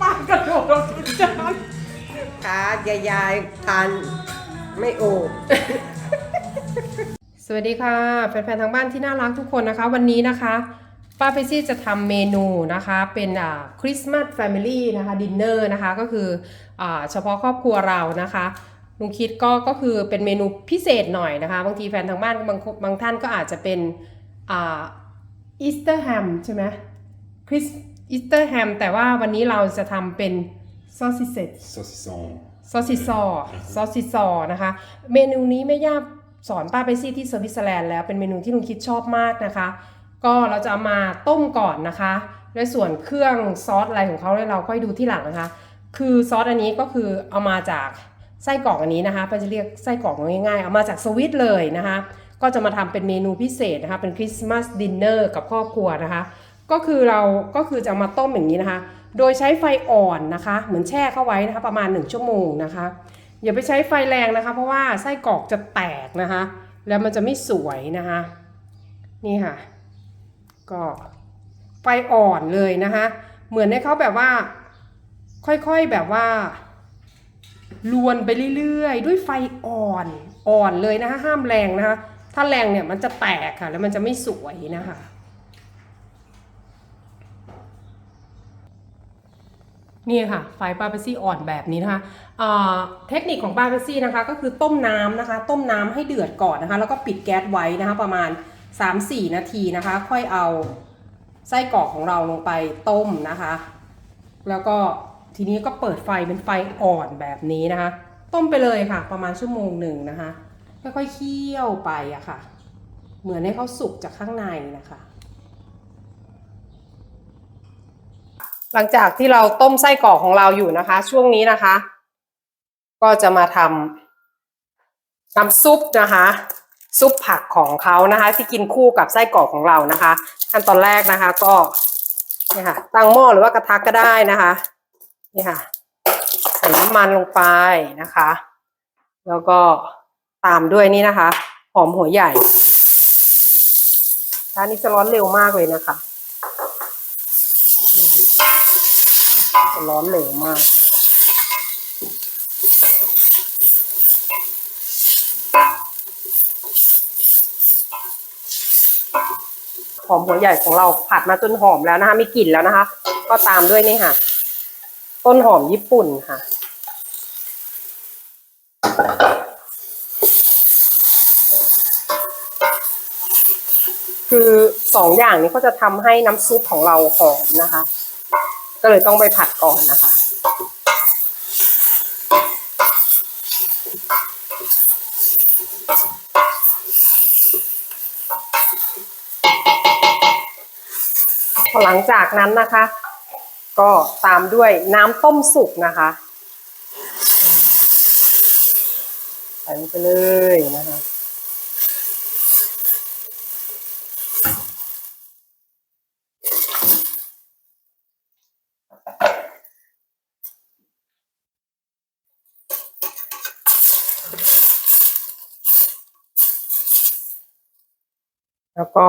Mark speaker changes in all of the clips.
Speaker 1: ป้ากระโดดลงทุนจาน
Speaker 2: ขายายๆทานไม่โอบ
Speaker 1: สวัสดีค่ะ แฟนๆทางบ้านที่น่ารักทุกคนนะคะ วันนี้นะคะ ป้าเฟซี่จะทำเมนูนะคะ เป็นอ่าคริสต์มาสแฟมิลี่นะคะดินเนอร์นะคะก็คืออ่าเฉพาะครอบครัวเรานะคะลุงคิดก็ก็คือเป็นเมนูพิเศษหน่อยนะคะ บางทีแฟนทางบ้านบางบางท่านก็อาจจะเป็นอ่าอีสเตอร์แฮมใช่ไหมคริส อีสเตอร์แฮมแต่ว่าวันนี้เราจะทำเป็นซอสซิเซต
Speaker 3: saucisson.
Speaker 1: ซอสซิซอร์ซอสซิซอร์นะคะ เมนูนี้แม่ย่าสอนป้าไปซี่ที่สวิตเซอร์แลนด์แล้วเป็นเมนูที่ลุงคิดชอบมากนะคะ ก็เราจะเอามาต้มก่อนนะคะและส่วนเครื่องซอสอะไรของเขาเนี่ยเราค่อยดูที่หลังนะคะ คือซอสอันนี้ก็คือเอามาจากไส้กรอกอันนี้นะคะป้าจะเรียกไส้กรอกง่ายๆ เอามาจากสวิตเลยนะคะ ก็จะมาทำเป็นเมนูพิเศษนะคะ เป็นคริสต์มาสดินเนอร์กับครอบครัวนะคะ ก็คือเราก็คือจะมาต้มอย่างนี้นะคะ โดยใช้ไฟอ่อนนะคะ เหมือนแช่เข้าไว้นะคะ ประมาณ 1 ชั่วโมงนะคะ อย่าไปใช้ไฟแรงนะคะ เพราะว่าไส้กรอกจะแตกนะคะ แล้วมันจะไม่สวยนะคะ นี่ค่ะ ก็ไฟอ่อนเลยนะคะ เหมือนให้เขาแบบว่า ค่อยๆแบบว่าลวนไปเรื่อยๆ ด้วยไฟอ่อนอ่อนเลยนะคะ ห้ามแรงนะคะ ถ้าแรงเนี่ยมันจะแตกค่ะ แล้วมันจะไม่สวยนะคะ นี่ค่ะไฟปาเปซี่อ่อนแบบนี้นะคะอ่าเทคนิคของปาเปซี่นะคะ ก็คือต้มน้ำนะคะ ต้มน้ำให้เดือดก่อนนะคะ แล้วก็ปิดแก๊สไว้นะคะ ประมาณ 3-4 นาทีนะคะ ค่อยเอาไส้กรอกของเราลงไปต้มนะคะ แล้วก็ทีนี้ก็เปิดไฟเป็นไฟอ่อนแบบนี้นะคะ ต้มไปเลยค่ะ ประมาณชั่วโมงหนึ่งนะคะค่อยๆเคี่ยวไปอะค่ะ เหมือนให้เขาสุกจากข้างในนะคะ หลังจากที่เราต้มไส้กรอกของเราอยู่นะคะ ช่วงนี้นะคะ ก็จะมาทำน้ำซุปนะคะ ซุปผักของเขานะคะ ที่กินคู่กับไส้กรอกของเรานะคะขั้นตอนแรกนะคะ ก็นี่ค่ะตั้งหม้อหรือว่ากระทะก็ได้นะคะนี่ค่ะใส่น้ำมันลงไปนะคะ แล้วก็ตามด้วยนี่นะคะ หอมหัวใหญ่ท่านี้จะร้อนเร็วมากเลยนะคะ จะร้อนเหลวมาก หอมหัวใหญ่ของเราผัดมาจนหอมแล้วนะคะ มีกลิ่นแล้วนะคะ ก็ตามด้วยนี่ค่ะ ต้นหอมญี่ปุ่นค่ะ สองอย่างนี้ก็จะทำให้น้ำซุปของเราหอมนะคะ ก็เลยต้องไปผัดก่อนนะคะ หลังจากนั้นนะคะ ก็ตามด้วยน้ำต้มสุกนะคะใส่ลงไปเลยนะคะ แล้วก็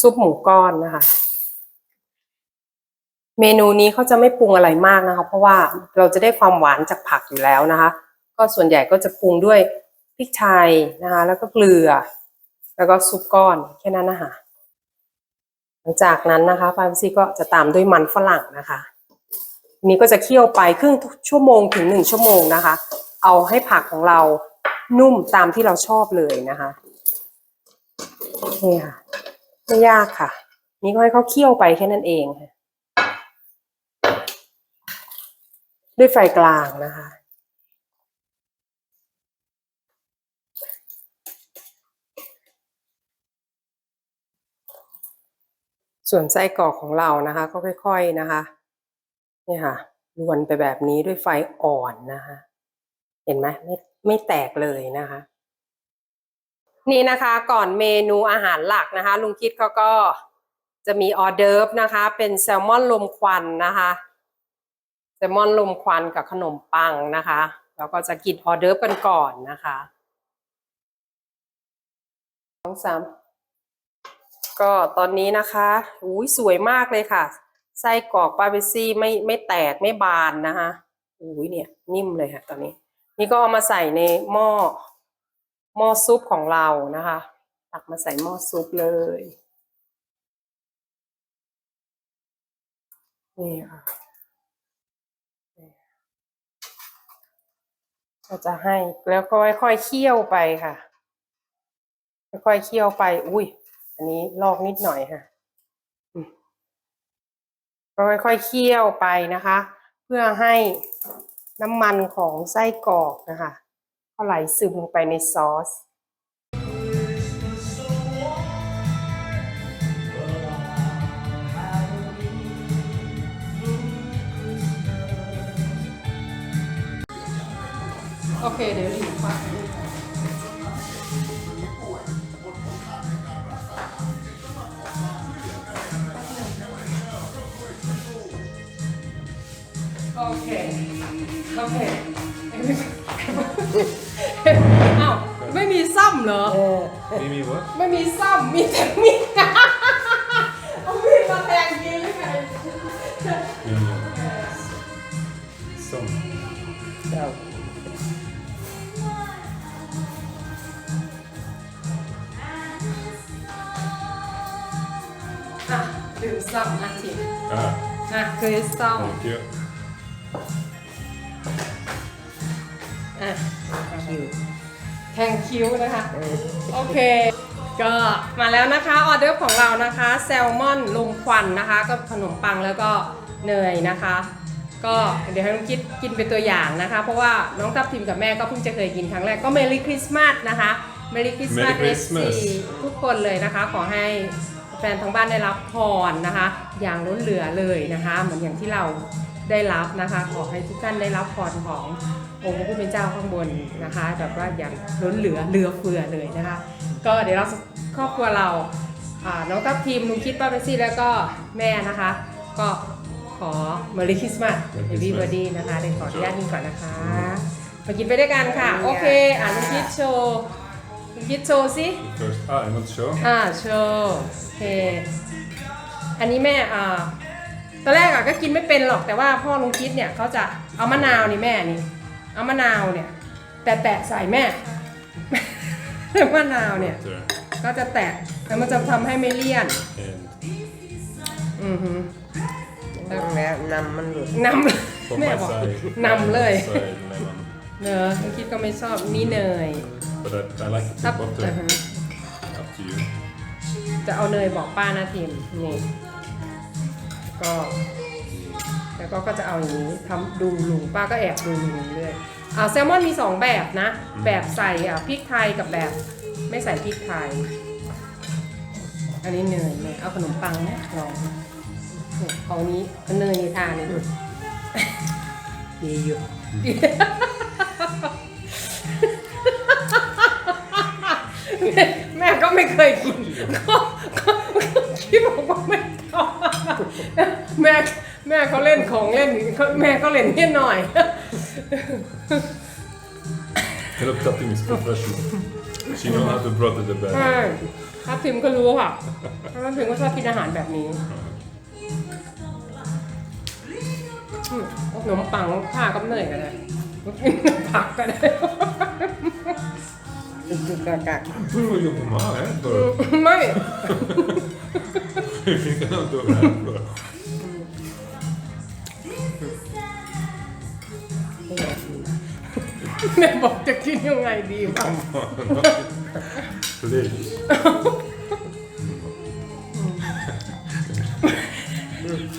Speaker 1: ซุปหมูก้อนนะคะ เมนูนี้เขาจะไม่ปรุงอะไรมากนะคะ เพราะว่าเราจะได้ความหวานจากผักอยู่แล้วนะคะ ก็ส่วนใหญ่ก็จะปรุงด้วยพริกไทยนะคะ แล้วก็เกลือ แล้วก็ซุปก้อนแค่นั้นนะคะหลังจากนั้นนะคะปาเปซี่ก็จะตามด้วยมันฝรั่งนะคะนี้ก็จะเคี่ยวไปครึ่งชั่วโมงถึงหนึ่งชั่วโมงนะคะ เอาให้ผักของเรานุ่มตามที่เราชอบเลยนะคะ นี่ค่ะ ไม่ยากค่ะ นี่ก็ให้เขาเคี่ยวไปแค่นั้นเองค่ะด้วยไฟกลางนะคะ ส่วนไส้กรอกของเรานะคะ ก็ค่อย ๆนะคะนี่ค่ะลวนไปแบบนี้ด้วยไฟอ่อนนะคะ เห็นไหมไม่ไม่แตกเลยนะคะ นี่นะคะก่อนเมนูอาหารหลักนะคะ ลุงคิดเขาก็จะมีออเดิร์ฟนะคะ เป็นแซลมอนลมควันนะคะแซลมอนลมควันกับขนมปังนะคะแล้วก็จะกินออเดิร์ฟกันก่อนนะคะสองสามก็ตอนนี้นะคะอุ้ยสวยมากเลยค่ะ ไส้กรอกปาเปซี่ไม่ไม่แตกไม่บานนะคะอุ้ยเนี่ยนิ่มเลยค่ะตอนนี้ นี่ก็เอามาใส่ในหม้อ หม้อซุปของเรานะคะ ตักมาใส่หม้อซุปเลยนี่ค่ะก็จะให้แล้วก็ค่อยๆเคี่ยวไปค่ะ ค่อยๆเคี่ยวไป อุ้ย อันนี้ลอกนิดหน่อยค่ะก็ค่อยๆเคี่ยวไปนะคะ เพื่อให้น้ำมันของไส้กรอกนะคะ ก็ไหลซึมลงไปในซอส โอเค เดี๋ยวหลีกฟังโอเค โอเค
Speaker 2: อ
Speaker 3: Mimi what?
Speaker 1: ไม่มีซ่อมมีแต่มีดเอามีดมาแทงกินหรือไง
Speaker 3: Mimi. Som.
Speaker 2: เจ้า
Speaker 1: อะดื่มซ่อมนะที
Speaker 3: Ah,
Speaker 1: อะคือซ่อม
Speaker 3: thank you.
Speaker 1: อะ
Speaker 2: คิว
Speaker 1: แทงคิ้วนะคะ
Speaker 2: เออ
Speaker 1: โอเค ก็มาแล้วนะคะออเดอร์ของเรานะคะ แซลมอนลมควันนะคะ ก็ขนมปังแล้วก็เนยนะคะ ก็เดี๋ยวให้น้องคิดกินเป็นตัวอย่างนะคะ เพราะว่าน้องทับทิมกับแม่ก็เพิ่งจะเคยกินครั้งแรกก็เมรี่คริสต์มาสนะคะเมรี่คริสต์มาส
Speaker 3: Merry Christmas
Speaker 1: ทุกคนเลยนะคะ ขอให้แฟนทั้งบ้านได้รับพรนะคะ อย่างล้นเหลือเลยนะคะ เหมือนอย่างที่เรา ได้รับนะคะ ขอให้ทุกท่านได้รับพรขององค์พระผู้เป็นเจ้าข้างบนนะคะแบบว่าอย่างล้นเหลือเหลือเฟือเลยนะคะ ก็เดี๋ยวเราครอบครัวเราอ่าน้องทัพทีมลุงคิดป้าเปซี่แล้วก็แม่นะคะ ก็ขอ Merry Christmas
Speaker 3: Merry
Speaker 1: Everybody นะคะเดี๋ยวขออนุญาตกินก่อนนะคะมากินไปด้วยกันค่ะ โอเค อ่านลุงคิดโชว์ลุงคิดโชว์สิ
Speaker 3: First, ah, you want to show?
Speaker 1: อ่าโชว์โอเคอันนี้แม่อ่า ตอนแรกอะก็กินไม่เป็นหรอกแต่ว่าพ่อลุงคิดเนี่ยเขาจะเอามะนาวนี่แม่นี่ เอามะนาวเนี่ย แตะแตะๆใส่แม่ มะนาวเนี่ย
Speaker 3: There.
Speaker 1: ก็จะแตะแล้วมันจะทำให้ไม่เลี่ยน
Speaker 3: And
Speaker 1: อือฮึ
Speaker 2: ตั้งแล้วนำมันหลุด
Speaker 1: น
Speaker 3: from ำ
Speaker 1: แม่
Speaker 3: my
Speaker 1: บอก
Speaker 3: side.
Speaker 1: นำเลย
Speaker 3: my Side lemon.
Speaker 1: เนอะลุงคิดก็ไม่ชอบนี่เนย
Speaker 3: But I, I like
Speaker 1: ถ้า
Speaker 3: the
Speaker 1: อือฮึ
Speaker 3: butter. Up to you.
Speaker 1: จะเอาเนยบอกป้านะทีมนี่ ก็แล้วก็ก็จะเอาอย่างนี้ทำดูลุงป้าก็แอบดูลุงเรื่อยอ่าแซลมอนมีสองแบบนะ แบบใส่อะพริกไทยกับแบบไม่ใส่พริกไทย อันนี้เนยเนยเอาขนมปังไหมลองนี่เอาอันนี้เอาเนยนี่ทานี่
Speaker 2: ดีอยู่
Speaker 1: แม่แม่ก็ไม่เคยกินก็ก็คิดบอกว่าไม่ชอบ แม่แม่เขาเล่นของเล่นเขาแม่ก็เล่นนิดหน่อย
Speaker 3: Hello, Tapping is professional. She know how to brother the
Speaker 1: ใช่
Speaker 3: bag.
Speaker 1: ถ้าพิมก็รู้ค่ะถ้าพิมก็ชอบกินอาหารแบบนี้อืมขนมปังผ้ากับเนยก็ได้กินผักก็ได้
Speaker 2: จุกๆกัก
Speaker 3: Du får jobba med här för.
Speaker 1: ไม่
Speaker 3: Vi kan inte göra det här för.
Speaker 1: แม่บอกจะกินยังไงดีวะ
Speaker 3: Please.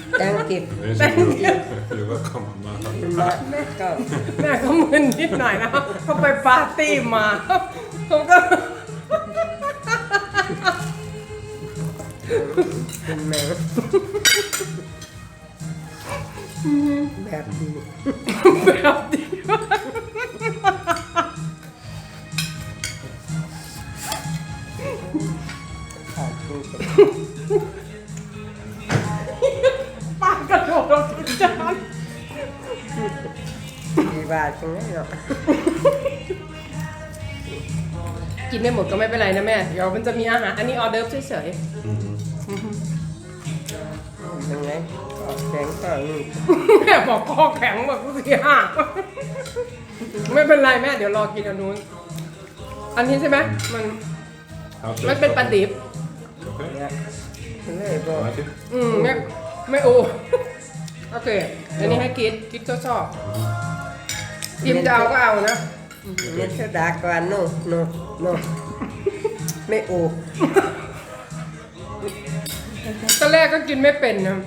Speaker 2: ๆแตงกิบ
Speaker 3: You're welcome, mamma.
Speaker 2: มาก็
Speaker 1: แม่ก็มึนนิดหน่อยนะเขาไปปาร์ตี้มาผมก็
Speaker 2: เป็นแมวแบบดี
Speaker 1: แบบดี
Speaker 2: ขอบคุณ
Speaker 1: ปากกระโดดลงทุกจาน
Speaker 2: ดีบาทตรงนี้เนาะ
Speaker 1: กินไม่หมดก็ไม่เป็นไรนะแม่ เดี๋ยวมันจะมีอาหาร อันนี้ออเดิร์ฟเฉย
Speaker 2: ยังไง
Speaker 1: ๆ
Speaker 2: แข็งก่อน
Speaker 1: แม่บอกคอแข็งแบบเสียหักไม่เป็นไรแม่เดี๋ยวรอกินอันนู้น อันนี้ใช่ไหมมัน
Speaker 3: I'll
Speaker 1: มัน
Speaker 3: taste
Speaker 1: เป็นปลา
Speaker 3: properly.
Speaker 1: ดิบ
Speaker 3: Okay.
Speaker 2: เนี่ยเลยบอก
Speaker 3: Like it?
Speaker 1: อืมไม่ไม่โอโอเคอันนี้ให้กิดกิดก็ชอบกิมจะเอาก็เอานะ
Speaker 2: เม็ดโซดาก่อนโนโนโนไม่โอ
Speaker 1: ตอนแรกก็กินไม่เป็นนะ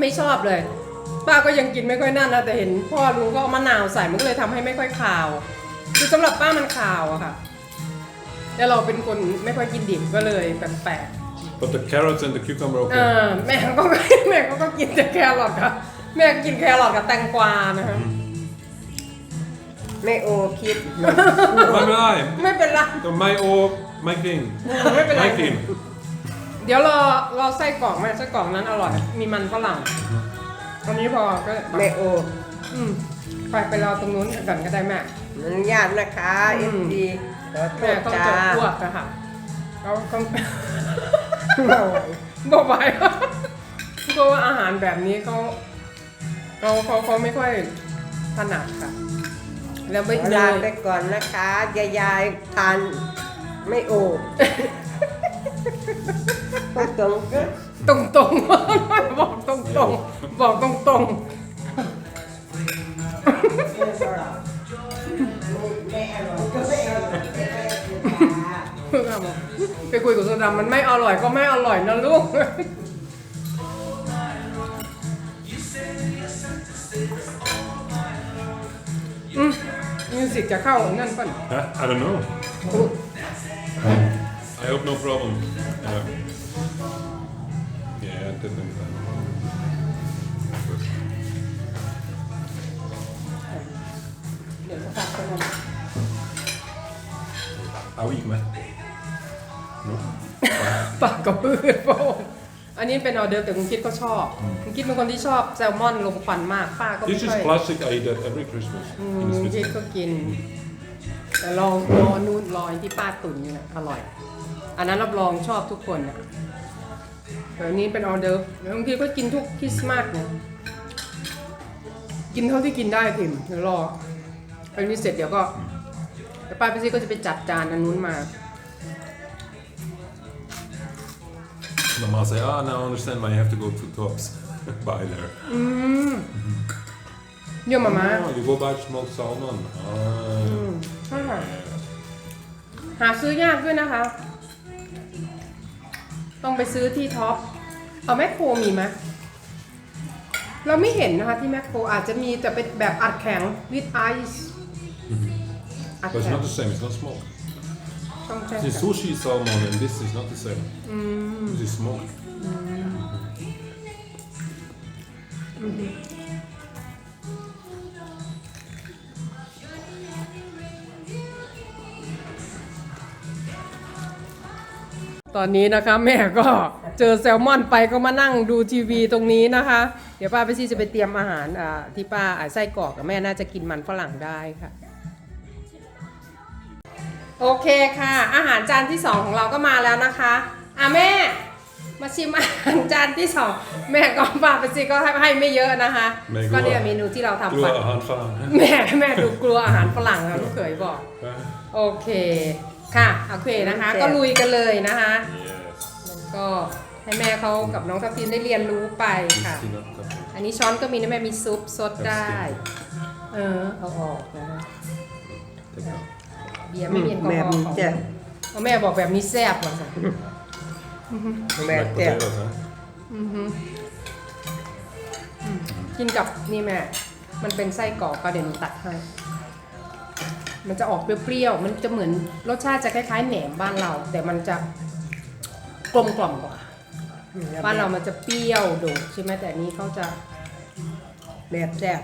Speaker 1: ไม่ชอบเลย ป้าก็ยังกินไม่ค่อยนั่นนะแต่เห็นพ่อลุงก็เอามะนาวใส่มันก็เลยทำให้ไม่ค่อยคาว คือสำหรับป้ามันคาวอะค่ะแต่เราเป็นคนไม่ค่อยกินดิบก็เลยแปลก
Speaker 3: But the carrots and the cucumber
Speaker 1: ๆ
Speaker 3: okay.
Speaker 1: เออแม่ก็แม่ก็กินแต่แครอทค่ะแม่กินแครอทกับแตงกวานะคะ
Speaker 2: ไม่โอคิด
Speaker 3: ไม่เป็นไร
Speaker 1: ไม่เป็นไร
Speaker 3: แต่ไม่โอไม่กิน
Speaker 1: ไม่เป็นไร
Speaker 3: ไม่กิน
Speaker 1: เดี๋ยวรอรอไส้กรอกแม่ไส้กรอกนั้นอร่อย มีมันฝรั่งอันนี้พอก็
Speaker 2: ไม่โอ
Speaker 1: อืมไปไปรอตรงนู้นก่อนก็ได้แม่
Speaker 2: มันยากนะคะ
Speaker 1: อื
Speaker 2: เอ็
Speaker 1: ม
Speaker 2: มดีขอโท
Speaker 1: แม่
Speaker 2: ษ
Speaker 1: ต้อง
Speaker 2: จ้า
Speaker 1: จะอ้วกอะค่ะเขาเขา
Speaker 2: เราไหว
Speaker 1: บอกไปเพราะว่าอาหารแบบนี้เขาเขาเขาเขาไม่ค่อยถนัดค่ะ แล้วไม่
Speaker 2: ขอ
Speaker 1: เล
Speaker 2: ลายไปก่อนนะคะยายายทานไม่โอ ตรงๆก็
Speaker 1: ตรงตรงๆ บอกตรงตรงๆบอกตรงตรง
Speaker 2: ไม่อร่อยก็ไม่อร่อยไม่อร่อยจ้า
Speaker 1: ๆบอกไปคุยกับโซดามันไม่อร่อยก็ไม่อร่อยนะลูก อืมมิวสิกจะเข้านั่นป่ะ
Speaker 3: Huh? I don't know. I hope no problem. Yeah. Yeah, I did think that.
Speaker 1: เดี๋ยวจะฝากคนนั้น
Speaker 3: เอาอีกไหม No?
Speaker 1: ปากกับพืชโป้งอันนี้เป็นออเดอร์แต่คุณคิดก็ชอบคุณคิดเป็นคนที่ชอบแซลมอนลมควันมากป้าก็ไม่
Speaker 3: This
Speaker 1: ค่
Speaker 3: is
Speaker 1: อย
Speaker 3: classic. I eat that every Christmas
Speaker 1: อื
Speaker 3: in
Speaker 1: มคิด
Speaker 3: Switzerland.
Speaker 1: ก็กิน แต่ลองรอนู่นรอที่ป้าตุ๋นอยู่นะอร่อยอั นนั้นรับรองชอบทุกคนนะแต่อันนี้เป็นออเดอร์บางทีก็กินทุกคริสต์มาสนะกินเท่าที่กินได้พิมเดี๋ยวรออันนี้เสร็จเดี๋ยวก็เดี๋ยวป้าไปซิก็จะไปจัดจานอันนู้นมา
Speaker 3: Mama say, ah, now I understand why you have to go to Tops. buy there.
Speaker 1: เยี่ยมมามา
Speaker 3: Oh, you go buy smoked salmon. Ah.
Speaker 1: ใช่ค่ะหาซื้อยากด้วยนะคะ ต้องไปซื้อที่ท็อป เอาแมคโครมีไหมเราไม่เห็นนะคะที่แมคโครอาจจะมีแต่เป็นแบบอัดแข็ง with ice อัด
Speaker 3: But it's
Speaker 1: แข็ง
Speaker 3: not the same, it's not smoked.
Speaker 1: ต้องใช้
Speaker 3: This is sushi salmon and this is not the same. This is smoked.
Speaker 1: ตอนนี้นะคะ แม่ก็เจอแซลมอนไปก็มานั่งดูทีวีตรงนี้นะคะ เดี๋ยวป้าไปซี่จะไปเตรียมอาหารอ่าที่ป้าอ่าไส้กรอกกับแม่น่าจะกินมันฝรั่งได้ค่ะ โอเคค่ะ อาหารจานที่สองของเราก็มาแล้วนะคะ อะแม่ มาชิมอาหารจานที่สองแม่ก็ป้าไปซี่ก็ให้ให้ไม่เยอะนะคะ
Speaker 3: ไม่กลัว
Speaker 1: ก็เนี่ยเมนูที่เราทำ
Speaker 3: กลัว
Speaker 1: ไป
Speaker 3: อาหารฝรั่ง
Speaker 1: แม่แม่ดูกลัวอาหารฝรั่งค่ะลูกเขยบอก โอเค ค่ะโอเคนะคะ ก็ลุยกันเลยนะคะ
Speaker 3: Yes.
Speaker 1: ก็ให้แม่เขากับน้องทัพทิมได้เรียนรู้ไปค่ะ
Speaker 3: Christina Tapping.
Speaker 1: อันนี้ช้อนก็มีนะแม่มีซุปซดได้ เออเอาออกนะคะ
Speaker 3: Take that.
Speaker 1: เบียร์ไม่มีแอลกอ
Speaker 2: แบบ
Speaker 1: ฮอล์
Speaker 2: นี้
Speaker 1: ของ
Speaker 2: จะ
Speaker 1: เอาแม่บอกแบบนี้แซ่บว่ะสิ
Speaker 2: แบบ
Speaker 3: Like
Speaker 2: จะ
Speaker 3: potatoes, huh?
Speaker 1: กินกับนี่แม่ มันเป็นไส้กรอกก็เดี๋ยวหนูตัดให้ มันจะออกเปรี้ยวๆ มันจะเหมือนรสชาติจะคล้ายๆแหนมบ้านเรา แต่มันจะกลมกล่อมกว่า บ้านเรามันจะเปรี้ยวโดดใช่ไหมแต่อันนี้เขาจะ
Speaker 2: แบบแซ่บ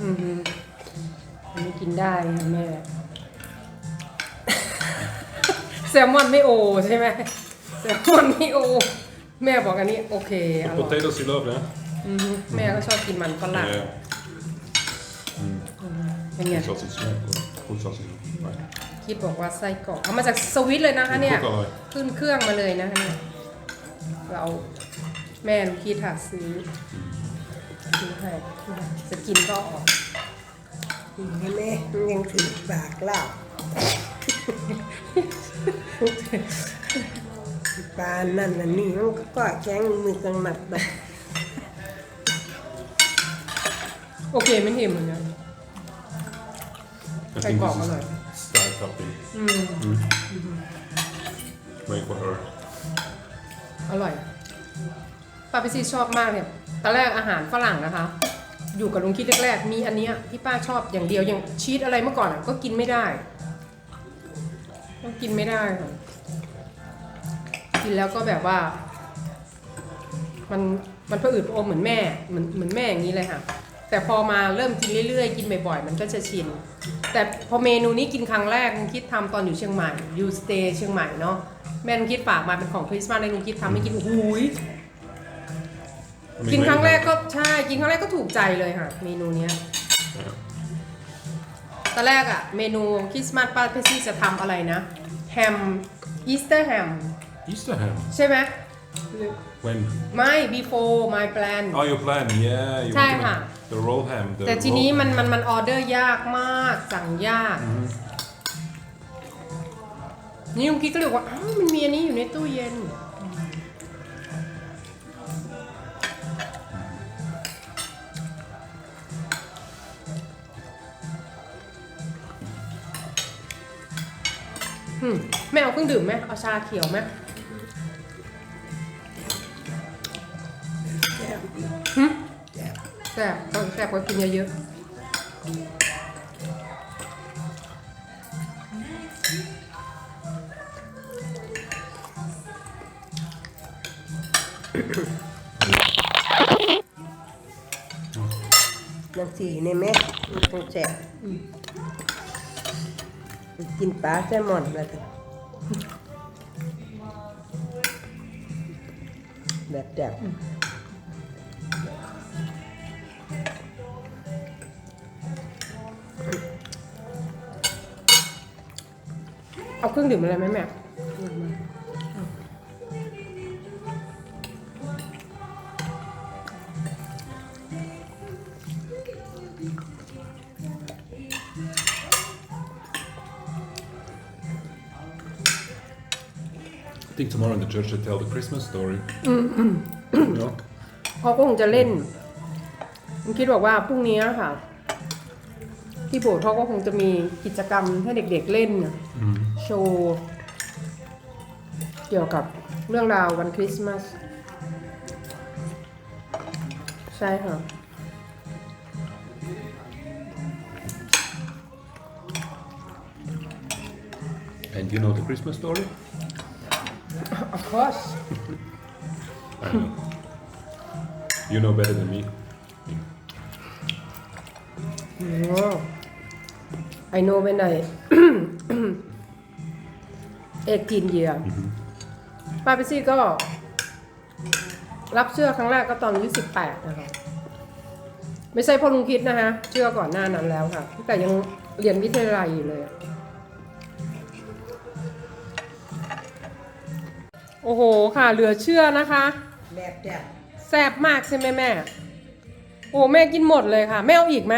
Speaker 1: อือฮึอันนี้กินได้ค่ะแม่ แซลมอนไม่โอใช่ไหมแซลมอนไม่โอ แม่บอกอันนี้โอเคอ
Speaker 3: The
Speaker 1: ร่อย
Speaker 3: potatoes you love, yeah?
Speaker 1: อือฮึแม่ก็ชอบกินมันฝรั่ง
Speaker 3: Yeah.
Speaker 1: เป็นไง
Speaker 3: Good sausage, yeah. Good, good sausage. Right.
Speaker 1: คิดบอกว่าไส้กรอกเอามาจากสวิตเลยนะคะเนี่ย
Speaker 3: Cook alloy.
Speaker 1: ขึ้นเครื่องมาเลยนะคะเนี่ยเราแม่หนูคิดหาซื้อซื้อให้สกินก็ออก
Speaker 2: เห็นไหมมันยังถือปากเล่าปลานั่นน่ะนี่มันก็กอดแข้งมือกันหมัดแบบ
Speaker 1: โอเคไม่เห็นเหมือนกัน
Speaker 3: I
Speaker 1: Take
Speaker 3: think
Speaker 1: off,
Speaker 3: this
Speaker 1: alright.
Speaker 3: is star topping.
Speaker 1: อืม
Speaker 3: Make for her.
Speaker 1: อร่อยป้าพิซีชอบมากเนี่ยตอนแรกอาหารฝรั่งนะคะ อยู่กับลุงคิดแรกๆมีอันเนี้ยที่ป้าชอบอย่างเดียวอย่างชีสอะไรเมื่อก่อนอะก็กินไม่ได้ก็กินไม่ได้ค่ะกินแล้วก็แบบว่า มันมันผะอืดผะอมเหมือนแม่เหมือนเหมือนแม่อย่างนี้เลยค่ะ แต่พอมาเริ่มกินเรื่อยๆ กินบ่อยๆ มันก็จะชิน แต่พอเมนูนี้กินครั้งแรกลุงคิดทำตอนอยู่เชียงใหม่ยูสเตย์เชียงใหม่เนาะแม่ลุงคิดฝากมาเป็นของคริสต์มาสเลยลุงคิดทำให้กินโอ้โหย
Speaker 3: I mean,
Speaker 1: กินครั้ง
Speaker 3: maybe-
Speaker 1: แรกก็ใช่กินครั้งแรกก็ถูกใจเลยค่ะ เมนูเนี้ย
Speaker 3: Yeah.
Speaker 1: ตอนแรกอะเมนูคริสต์มาสป้าเพซี่จะทำอะไรนะแฮมอีสเตอร์แฮม
Speaker 3: Easter ham.
Speaker 1: ใช่ไหม
Speaker 3: When?
Speaker 1: ไม่ before my plan
Speaker 3: Oh, your plan. Yeah. You
Speaker 1: ใช่
Speaker 3: want to
Speaker 1: ค่ะ
Speaker 3: make the roll ham. The
Speaker 1: แต่ที
Speaker 3: roll
Speaker 1: นี้
Speaker 3: ham.
Speaker 1: มันมันมันออเดอร์ยากมากสั่งยาก
Speaker 3: Mhm.
Speaker 1: นี่ลุงคิดก็เลยบอกว่าอ้าวมันมีอันนี้อยู่ในตู้เย็น อืมแม่เอาเครื่องดื่มไหมเอาชาเขียวไหม แซ่บต้องแซ่บกว่ากินเยอะๆ
Speaker 2: นังสีนี่ไหมมันคงแสบกินปลาแซลมอนแล้วกันแบบแซ่บ
Speaker 1: เอาเครื่องดื่มอะไรไหมแม่
Speaker 3: I think tomorrow in the church they tell the Christmas story. no?
Speaker 1: เขาก็คงจะเล่นผมคิดบอกว่าพรุ่งนี้ค่ะ ที่โบสถ์เขาก็คงจะมีกิจกรรมให้เด็กๆเล่นน่ะ
Speaker 3: Mhm.
Speaker 1: โชว์ เกี่ยวกับเรื่องราววันคริสต์มาส ใช่ค่ะ
Speaker 3: And you know the Christmas story?
Speaker 1: of course
Speaker 3: I know. you know better than me.
Speaker 1: Oh. I know when I 18 year ป้าไปซี่ก็รับเชื่อครั้งแรกก็ตอนอายุ18 นะคะ ไม่ใช่เพ่อลุงคิดนะคะเชื่อก่อนหน้านั้นแล้วค่ะ แต่ยังเรียนวิทยาลัยอยู่เลยอะโอ้โหค่ะ เหลือเชื่อนะคะ
Speaker 2: แบบแซ่บ
Speaker 1: แซ่บมากใช่ไหมแม่ โอ้แม่กินหมดเลยค่ะ แม่เอาอีกไหม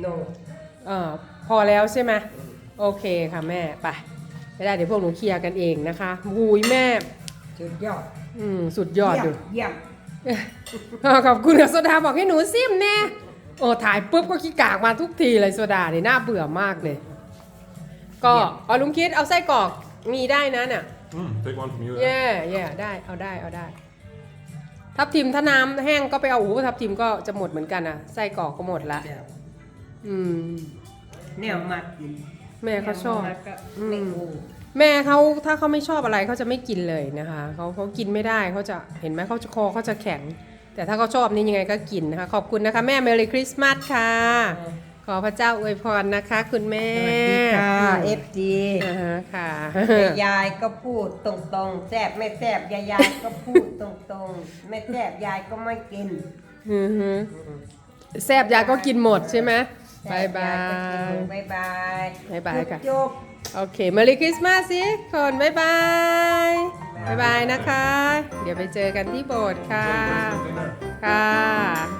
Speaker 2: โน
Speaker 1: เออพอแล้วใช่ไหม โอเคค่ะแม่ ไป ไม่ได้เดี๋ยวพวกหนูเคลียร์กันเองนะคะหูยแม่
Speaker 2: สุดยอด
Speaker 1: อืมสุดยอดอยู่
Speaker 2: เยี่ยม
Speaker 1: ขอบคุณค่ะโซดาบอกให้หนูซิมแน่โอ้ถ่ายปุ๊บก็ขี้กากมาทุกทีเลยโซดาเนี่ยน่าเบื่อมากเลย ก็เอาลุงคิดเอาไส้กรอกมีได้นะเนี่ย
Speaker 3: Mm, take one from you. then.
Speaker 1: แย่แย่ได้เอาได้เอาได้ ทับทิมถ้าน้ำแห้งก็ไปเอาโอ้โหทับทิมก็จะหมดเหมือนกันนะไส้กรอกก็หมดละ
Speaker 2: แซ่บ
Speaker 1: อืม
Speaker 2: แนวมักกิน
Speaker 1: แม่เขาชอบ
Speaker 2: แนวมักก็ไม่งู
Speaker 1: แม่เขาถ้าเขาไม่ชอบอะไรเขาจะไม่กินเลยนะคะเขาเขากินไม่ได้เขาจะเห็นไหมเขาจะคอเขาจะแข็ง แต่ถ้าเขาชอบนี่ยังไงก็กินนะคะ ขอบคุณนะคะ แม่เม r ี y คริสต์มาสค่ะ ขอพระเจ้าอวยพรนะคะ คุณแม่
Speaker 2: สวัสดีค่ะ FG
Speaker 1: อ่าฮะค่ะ
Speaker 2: ยายก็พูดตรงๆแซ่บไม่แซ่บยายยายก็พูดตรงๆ ไม่แซ่บยายก็ไม่กิน
Speaker 1: อือฮึแซบยาก็กินหมดใช่ไหม บายบาย
Speaker 2: บายบาย
Speaker 1: บ๊ายบายค่ะ
Speaker 2: จบ
Speaker 1: โอเคเม r ี y คริสต์มาสสิคนบายบายบายบายนะคะ เดี๋ยวไปเจอกันที่โบสถ์ค่ะ ค่ะ